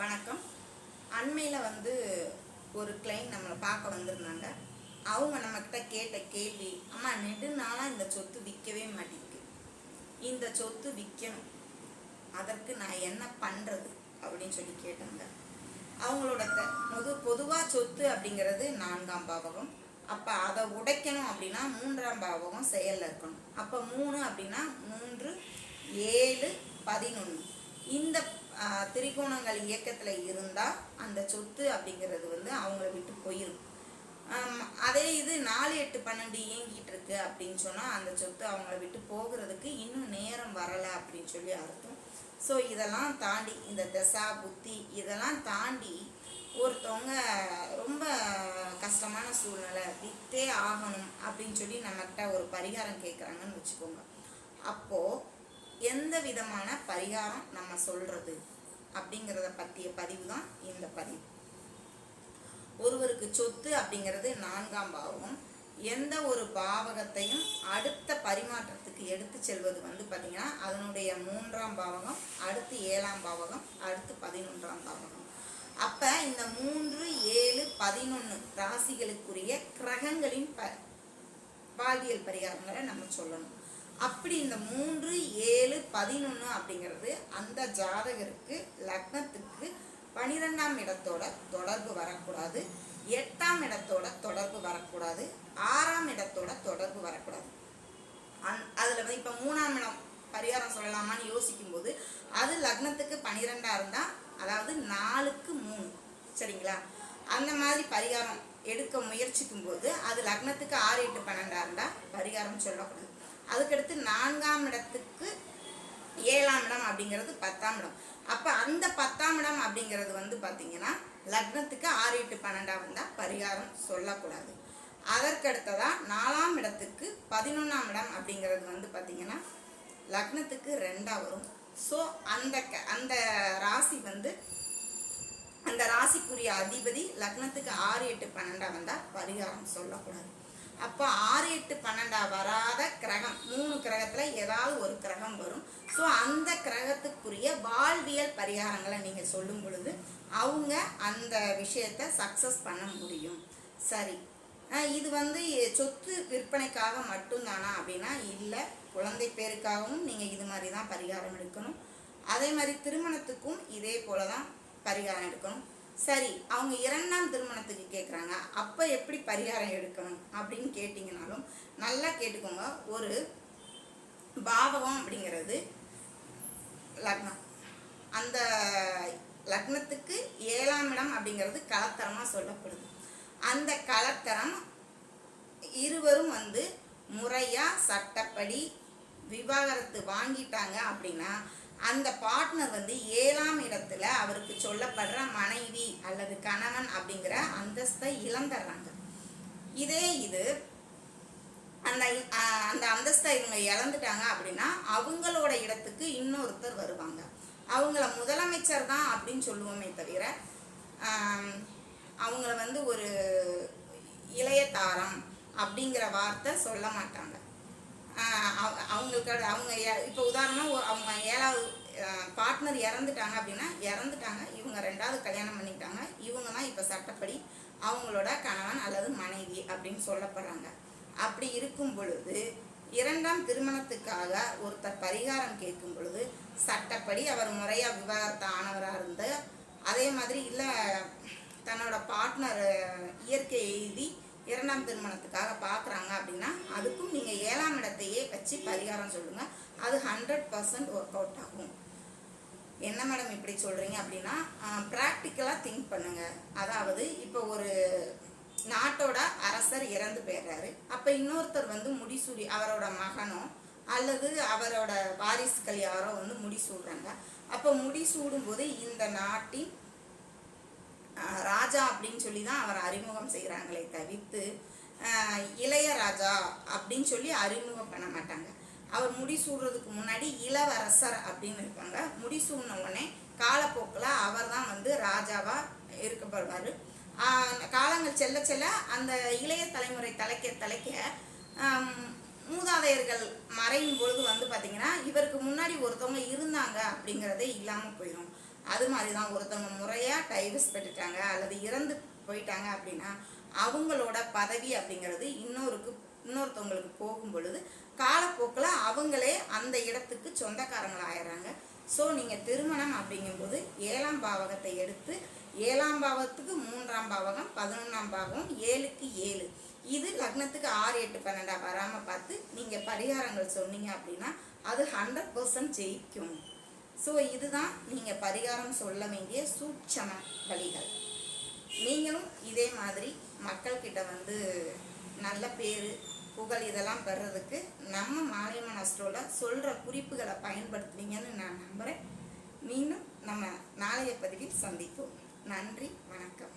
வணக்கம். அண்மையில் வந்து ஒரு கிளைண்ட் நம்மளை பார்க்க வந்திருந்தாங்க. அவங்க நம்மக்கிட்ட கேட்ட கேள்வி அம்மா நெடுநாளாக இந்த சொத்து விற்கவே மாட்டேங்குது. இந்த சொத்து விற்கணும். அதற்கு நான் என்ன பண்ணுறது அப்படின்னு சொல்லி கேட்டாங்க. அவங்களோட த பொது பொதுவாக சொத்து அப்படிங்கிறது நான்காம் பாவகம். அப்போ அதை உடைக்கணும் அப்படின்னா மூன்றாம் பாவகம் செயலில் இருக்கணும். அப்போ மூணு அப்படின்னா மூன்று ஏழு பதினொன்று இந்த திரிகோணங்கள் இயக்கத்தில் இருந்தால் அந்த சொத்து அப்படிங்கிறது வந்து அவங்கள விட்டு போயிடும் அதே இது நாலு எட்டு பன்னெண்டு இயங்கிட்டு இருக்கு அப்படின்னு சொன்னால் அந்த சொத்து அவங்கள விட்டு போகிறதுக்கு இன்னும் நேரம் வரலை அப்படின்னு சொல்லி அர்த்தம். ஸோ இதெல்லாம் தாண்டி இந்த தசா புத்தி இதெல்லாம் தாண்டி ஒருத்தவங்க ரொம்ப கஷ்டமான சூழ்நிலை வித்தே ஆகணும் அப்படின்னு சொல்லி நம்மக்கிட்ட ஒரு பரிகாரம் கேட்குறாங்கன்னு வச்சுக்கோங்க. அப்போது எந்த விதமான பரிகாரம் நம்ம சொல்கிறது அப்படிங்கிறத பற்றிய பதிவு தான் இந்த பதிவு. ஒருவருக்கு சொத்து அப்படிங்கிறது நான்காம் பாவம். எந்த ஒரு பாவகத்தையும் அடுத்த பரிமாற்றத்துக்கு எடுத்து செல்வது வந்து பார்த்திங்கன்னா அதனுடைய மூன்றாம் பாவகம் அடுத்து ஏழாம் பாவகம் அடுத்து பதினொன்றாம் பாவகம். அப்போ இந்த மூன்று ஏழு பதினொன்று ராசிகளுக்குரிய கிரகங்களின் ப பாலியல் பரிகாரங்களை நம்ம சொல்லணும். அப்படி இந்த மூன்று ஏழு பதினொன்று அப்படிங்கிறது அந்த ஜாதகருக்கு லக்னத்துக்கு பனிரெண்டாம் இடத்தோட தொடர்பு வரக்கூடாது. எட்டாம் இடத்தோட தொடர்பு வரக்கூடாது. ஆறாம் இடத்தோட தொடர்பு வரக்கூடாது. அந் அதில் வந்து இப்போ மூணாம் இடம் பரிகாரம் சொல்லலாமான்னு யோசிக்கும்போது அது லக்னத்துக்கு பன்னிரெண்டாக இருந்தால் அதாவது நாலுக்கு மூணு. சரிங்களா? அந்த மாதிரி பரிகாரம் எடுக்க முயற்சிக்கும் போது அது லக்னத்துக்கு ஆறு எட்டு பன்னெண்டாக இருந்தால் பரிகாரம் சொல்லக்கூடாது. அதுக்கடுத்து நான்காம் இடத்துக்கு ஏழாம் இடம் அப்படிங்கிறது பத்தாம் இடம். அப்போ அந்த பத்தாம் இடம் அப்படிங்கிறது வந்து பார்த்தீங்கன்னா லக்னத்துக்கு ஆறு எட்டு பன்னெண்டாக வந்தால் பரிகாரம் சொல்லக்கூடாது. அதற்கடுத்ததாக நாலாம் இடத்துக்கு பதினொன்றாம் இடம் அப்படிங்கிறது வந்து பார்த்தீங்கன்னா லக்னத்துக்கு ரெண்டாக வரும். ஸோ அந்த க- அந்த ராசி வந்து அந்த ராசிக்குரிய அதிபதி லக்னத்துக்கு ஆறு எட்டு பன்னெண்டாக வந்தால் பரிகாரம் சொல்லக்கூடாது. அப்போ ஆறு எட்டு பன்னெண்டா வராத கிரகம். மூணு கிரகத்தில் ஏதாவது ஒரு கிரகம் வரும். ஸோ அந்த கிரகத்துக்குரிய வாழ்வியல் பரிகாரங்களை நீங்கள் சொல்லும் பொழுது அவங்க அந்த விஷயத்தை சக்ஸஸ் பண்ண முடியும். சரி. இது வந்து சொத்து விற்பனைக்காக மட்டும்தானா அப்படின்னா? இல்லை குழந்தை பேருக்காகவும் நீங்கள் இது மாதிரி தான் பரிகாரம் எடுக்கணும். அதே மாதிரி திருமணத்துக்கும் இதே போல தான் பரிகாரம் எடுக்கணும். சரி அவங்க இரண்டாம் திருமணத்துக்கு கேட்குறாங்க அப்போ எப்படி பரிகாரம் எடுக்கணும் அப்படின்னு கேட்டிங்கனாலும் நல்லா கேட்டுக்கோங்க. ஒரு பாவகம் அப்படிங்கிறது லக்னம். அந்த லக்னத்துக்கு ஏழாம் இடம் அப்படிங்கிறது கலத்தரமாக சொல்லப்படுது. அந்த கலத்தரம் இருவரும் வந்து முறையாக சட்டப்படி விவாகரத்து வாங்கிட்டாங்க அப்படின்னா அந்த பார்ட்னர் வந்து ஏழாம் இடத்துல அவருக்கு சொல்லப்படுற மனைவி அல்லது கணவன் அப்படிங்கிற அந்தஸ்தை இழந்துடுறாங்க. இதே இது அந்த அந்த அந்தஸ்தை இவங்க இழந்துட்டாங்க அப்படின்னா அவங்களோட இடத்துக்கு இன்னொருத்தர் வருவாங்க. அவங்கள முதலமைச்சர் தான் அப்படின்னு சொல்லுவோமே தவிர அவங்கள வந்து ஒரு இளைய தாரம் அப்படிங்கிற வார்த்தை சொல்ல மாட்டாங்க. அவங்களுக்கு அவங்க எ- இப்போ உதாரணமாக அவங்க ஏழாவது பார்ட்னர் இறந்துட்டாங்க அப்படின்னா இறந்துட்டாங்க. இவங்க ரெண்டாவது கல்யாணம் பண்ணிக்கிட்டாங்க. இவங்க தான் இப்போ சட்டப்படி அவங்களோட கணவன் அல்லது மனைவி அப்படின்னு சொல்லப்படுறாங்க. அப்படி இருக்கும் பொழுது இரண்டாம் திருமணத்துக்காக ஒருத்தர் பரிகாரம் கேட்கும் பொழுது சட்டப்படி அவர் முறையாக விவாகரத்து ஆனவராக இருந்து அதே மாதிரி இல்லை தன்னோட பார்ட்னர் இயற்கை எழுதி இரண்டாம் திருமணத்துக்காக பார்க்குறாங்க அப்படின்னா அதுக்கும் நீங்கள் ஏழாம் இடத்தையே வச்சு பரிகாரம் சொல்லுங்கள் அது ஹண்ட்ரட் பர்சன்ட் ஒர்க் அவுட் ஆகும். என்ன மேடம் இப்படி சொல்கிறீங்க அப்படின்னா ப்ராக்டிக்கலாக திங்க் பண்ணுங்கள் அதாவது இப்போ ஒரு நாட்டோட அரசர் இறந்து போயிடுறாரு. அப்போ இன்னொருத்தர் வந்து முடிசூடி அவரோட மகனோ அல்லது அவரோட வாரிசுகள் யாரோ வந்து முடிசூடுறாங்க. அப்போ முடிசூடும்போது இந்த நாட்டின் ராஜா அப்படின்னு சொல்லி தான் அவர் அறிமுகம் செய்கிறாங்களே தவிர்த்து இளையராஜா அப்படின்னு சொல்லி அறிமுகம் பண்ண மாட்டாங்க. அவர் முடிசூடுறதுக்கு முன்னாடி இளவரசர் அப்படின்னு இருப்பாங்க. முடிசூடின உடனே காலப்போக்கில் அவர் தான் வந்து ராஜாவாக இருக்கப்படுவார் காலங்கள் செல்ல செல்ல அந்த இளைய தலைமுறை தலைக்க தலைக்க மூதாதையர்கள் மறையும் பொழுது வந்து பார்த்திங்கன்னா இவருக்கு முன்னாடி ஒருத்தவங்க இருந்தாங்க அப்படிங்கிறதே இல்லாமல் போயிடும் அது மாதிரி தான் ஒருத்தவங்க முறையாக டைவர்ஸ் பெற்றுட்டாங்க அல்லது இறந்து போயிட்டாங்க அப்படின்னா அவங்களோட பதவி அப்படிங்கிறது இன்னொருக்கு இன்னொருத்தவங்களுக்கு போகும் பொழுது காலப்போக்கில் அவங்களே அந்த இடத்துக்கு சொந்தக்காரங்கள் ஆயிடுறாங்க. ஸோ நீங்கள் திருமணம் அப்படிங்கும்போது ஏழாம் பாவகத்தை எடுத்து ஏழாம் பாவகத்துக்கு மூன்றாம் பாவகம் பதினொன்றாம் பாவகம் ஏழுக்கு ஏழு. இது லக்னத்துக்கு ஆறு எட்டு பன்னெண்டாக வராமல் பார்த்து நீங்கள் பரிகாரங்கள் சொன்னீங்க அப்படின்னா அது ஹண்ட்ரட் பர்சன்ட் ஜெயிக்கும். ஸோ இதுதான் நீங்கள் பரிகாரம் சொல்ல வேண்டிய சூட்சம வழிகள். நீங்களும் இதே மாதிரி மக்கள்கிட்ட வந்து நல்ல பேர் புகழ் இதெல்லாம் பெறதுக்கு நம்ம மாலையம்மன் அஸ்ட்ரோவில் சொல்கிற குறிப்புகளை பயன்படுத்துவீங்கன்னு நான் நம்புகிறேன் மீண்டும் நம்ம நாளைய பதிவில் சந்திப்போம். நன்றி வணக்கம்.